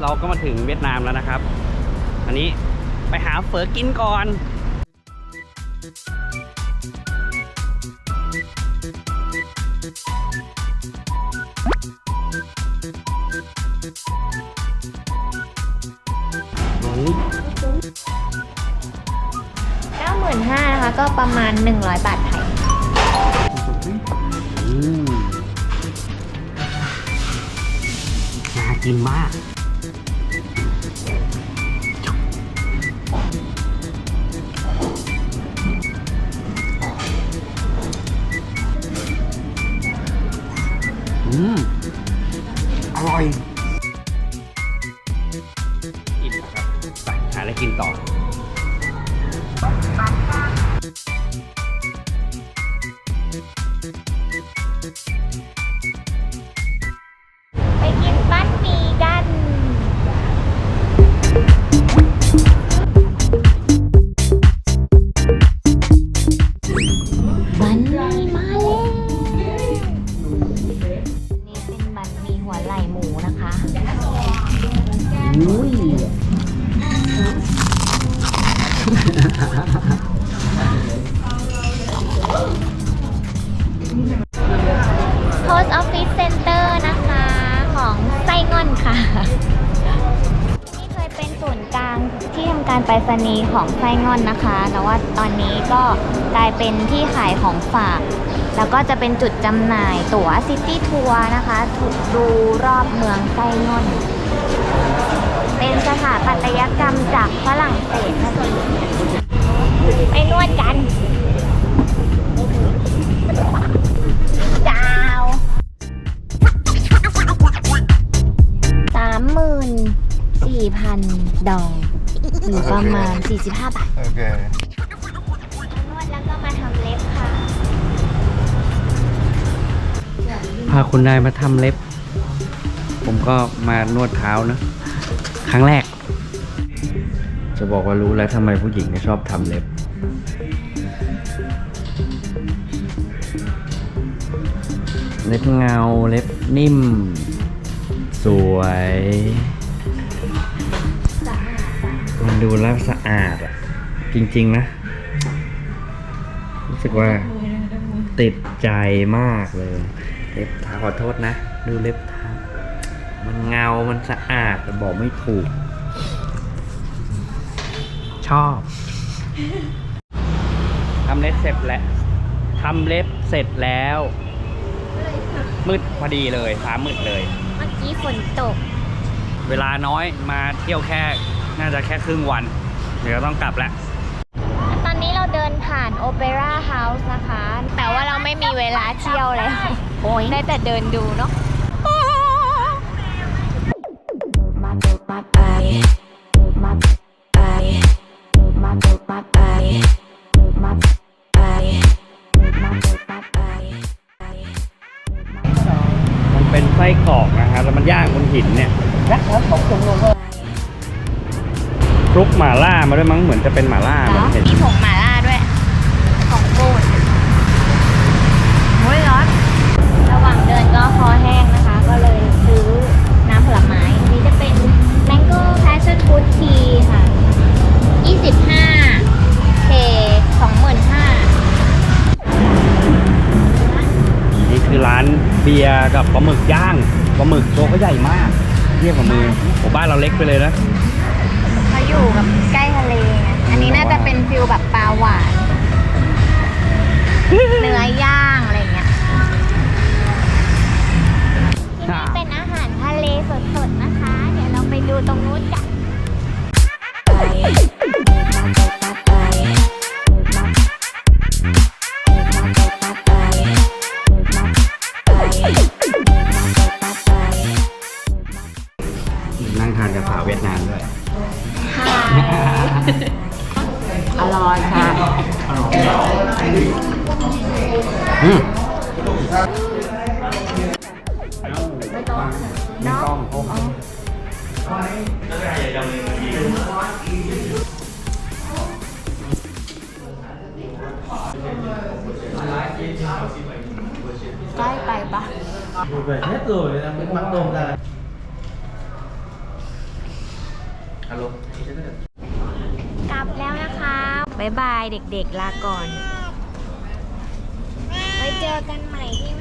เราก็มาถึงเวียดนามแล้วนะครับ อันนี้ไปหาเฝอกินก่อน95,000นะคะก็ประมาณ 100 บาท กินมาก อืม อร่อย อิ่มครับ ไปหาอะไรกินต่อ กลางที่ทำการไปรษณีย์ของไส้งอนนะคะแต่ว่าตอนนี้ก็กลายเป็นที่ขายของฝาก แล้วก็จะเป็นจุดจำหน่ายตั๋วซิตี้ทัวร์นะคะถูกดูรอบเมืองไส้งอน เป็นสถาปัตยกรรมจากฝรั่งเศสไปนวดกันดาวสามหมื่นสี่พัน ดองหรือประมาณ 45 บาท Okay. นวดแล้วก็มาทำเล็บค่ะ พาคุณนายมาทำเล็บ ผมก็มานวดเท้านะ ครั้งแรก จะบอกว่ารู้แล้วทำไมผู้หญิงเนี่ยชอบทำเล็บ เล็บเงาเล็บนิ่ม สวย มันดูแล้วสะอาดอะจริง ๆ นะ รู้สึกว่าติดใจมากเลย เล็บเท้าขอโทษนะ ดูเล็บเท้า มันเงา มันสะอาดแต่บอกไม่ถูก ชอบทำเล็บเสร็จแล้วทำเล็บเสร็จแล้ว มืดพอดีเลยฟ้ามืดเลย เมื่อกี้ฝนตก เวลาน้อยมาเที่ยวแค่ น่าจะแค่ครึ่งวัน เดี๋ยวต้องกลับแล้ว ตอนนี้เราเดินผ่านโอเปร่าเฮาส์นะคะ แต่ว่าเราไม่มีเวลาเที่ยวแล้วโอ้ยได้แต่เดินดูเนาะ มันเป็นไส้กรอกนะครับแล้วมันย่างบนหินเนี่ยคลุก หม่าล่ามาด้วยมั้งเหมือนจะเป็นหม่าล่าผมเห็นมีผงหม่าล่าด้วย ของโปรดโอ้ยร้อนระหว่างเดินก็คอแห้งนะคะ ก็เลยซื้อน้ำผลไม้อันนี้จะเป็น Mango Passion Fruit Tea ค่ะ 25เค25,000นี่คือร้านเบียร์กับปลาหมึกย่างปลาหมึกตัวก็ใหญ่มากเทียบกับมือโอ้บ้านเราเล็กไปเลยนะเขา อยู่กับใกล้ทะเลไงอันนี้น่าจะเป็นฟิลแบบปลาหวาน เนื้อย่างอะไรเงี้ยที่นี่เป็นอาหารทะเลสดๆนะคะ เดี๋ยวเราไปดูตรงนู้นกัน อืมไม่ต้องไม่ต้องโอ้โหใกล้ไปปะ Một về hết rồi, đang mắc đôm ra. ฮัลโหลกลับแล้วนะคะ บายบายเด็กๆลาก่อน ไว้เจอกันใหม่ที่